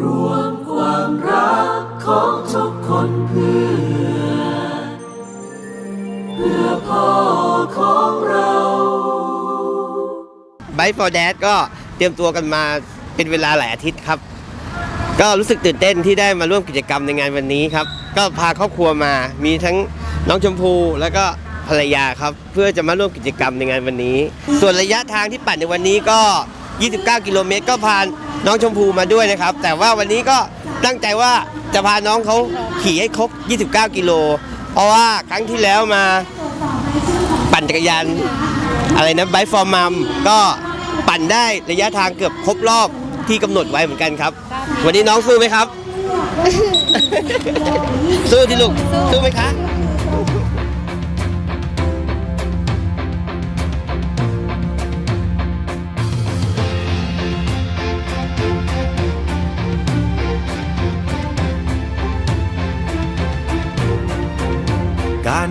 รวมความรักของทุกคนเพื่อ เพื่อพ่อของเราไบฟอร์แดดก็เตรียมตัวกันมาเป็นเวลาหลายอาทิตย์ครับ ก็รู้สึกตื่นเต้นที่ได้มาร่วมกิจกรรมในงานวันนี้ครับ ก็พาครอบครัวมามีทั้งน้องชมพูแล้วก็ภรรยาครับเพื่อจะมาร่วมกิจกรรมในงานวันนี้ ส่วนระยะทางที่ปั่นในวันนี้ก็ 29 กิโลเมตรก็พาน น้องชมพูมาด้วยนะครับ แต่ว่าวันนี้ก็ตั้งใจว่าจะพาน้องเขาขี่ให้ครบ 29 กิโล เพราะว่าครั้งที่แล้วมาปั่นจักรยานอะไรนะไบฟอร์มัมก็ปั่นได้ระยะทางเกือบครบรอบที่กำหนดไว้เหมือนกันครับ วันนี้น้องสู้ไหมครับ สู้ที่ลูก สู้ไหมคะ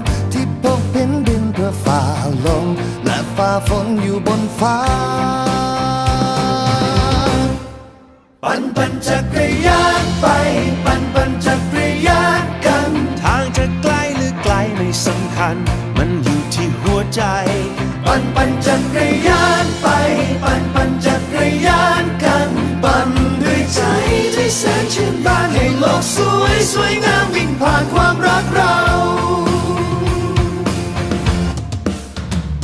ก ฝ่าฝนอยู่บนฟ้า ปั่นปั่นจักรยานไป ปั่นปั่นจักรยานกัน ทางจะไกลหรือไกลไม่สำคัญ มันอยู่ที่หัวใจ ปั่นปั่นจักรยาน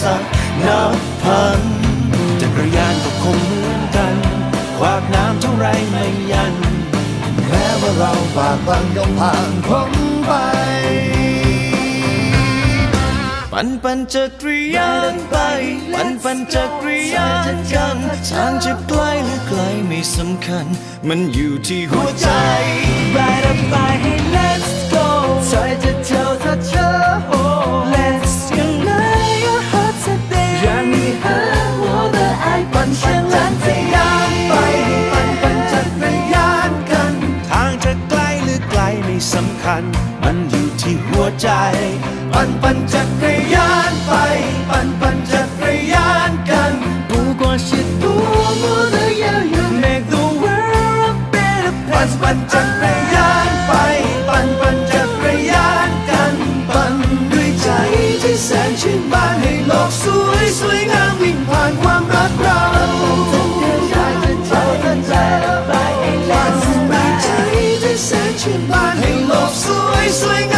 สรรคนับพันจักรยานก็คงเหมือนกัน ขวากน้ำเท่าไรไม่ยัน แม้ว่าเราบากบังย่อมผ่านพ้นไป ปั่นปั่นจักรยานไป ปั่นปั่นจักรยานกันทางจะไกลหรือไกลไม่สำคัญ มันอยู่ที่หัวใจ ปันปันจักรยานไป ปันปันจักรยานกันผู้ก่อชิดผู้มือเรือเยาวยืน make the world a better place ปันปันจักรยานไป ปันปันจักรยานกัน ปันด้วยใจที่แสนชื่นบานให้โลกสวยสวยงามวิ่งผ่านความรักเราปันด้วยใจที่แสนชื่นบานให้โลกสวยสวยงาม